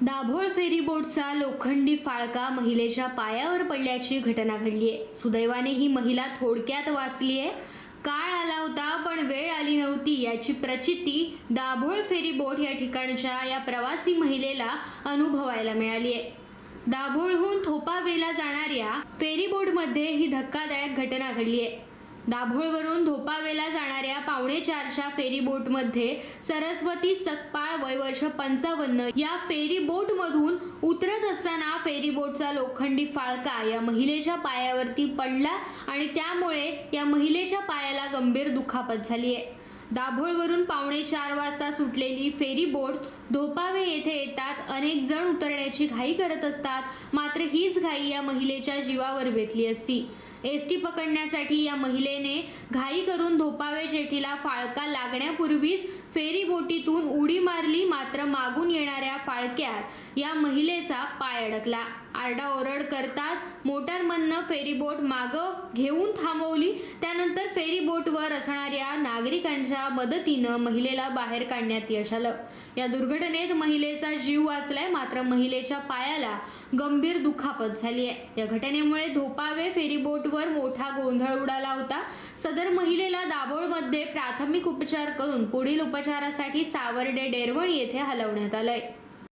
दाभोळ फेरी बोटचा लोखंडी फाळका महिलेच्या पायावर पडल्याची घटना घडली आहे सुदैवाने ही महिला थोडक्यात वाचली आहे काळ आला होता पण वेळ आली नव्हती. याची प्रचिती दाभोळ फेरी बोट या ठिकाणच्या या प्रवासी महिलेला अनुभवायला मिळाली आहे दाभोळहून थोपावेला जाणाऱ्या फेरी बोटमध्ये ही धक्कादायक घटना घडली आहे दाभोळवरून धोपावेला जाणाऱ्या पावणे चारच्या फेरी बोटमध्ये सरस्वती सकपाळ वय वर्ष पंचावन्न या फेरी बोटमधून उतरत असताना फेरी बोटचा लोखंडी फाळका या महिलेच्या पायावरती पडला आणि त्यामुळे या महिलेच्या पायाला गंभीर दुखापत झाली आहे. दाभोळवरून पावणे चार वाजता सुटलेली फेरी बोट धोपावे येथे येताच अनेक जण उतरण्याची घाई करत असतात. मात्र हीच घाई या महिलेच्या जीवावर बेतली असती. एस टी पकडण्यासाठी या महिलेने घाई करून धोपावे जेठीला फाळका लागण्यापूर्वीच फेरी बोटीतून उडी मारली मात्र मागून येणाऱ्या फाळक्यात या महिलेचा पाय अडकला. आरडाओरड करताच मोटारमननं फेरी बोट मागं घेऊन थांबवली. त्यानंतर फेरी बोटवर असणाऱ्या नागरिकांच्या मदतीनं महिलेला बाहेर काढण्यात यश आलं. या दुर्घटनेत महिलेचा जीव वाचलाय मात्र महिलेच्या पायाला गंभीर दुखापत झाली आहे. या घटनेमुळे धोपावे फेरी बोटवर मोठा गोंधळ उडाला होता. सदर महिलेला दाभोळमध्ये प्राथमिक उपचार करून पुढील उपचारासाठी सावर्डे डेरवण येथे हलवण्यात आलंय.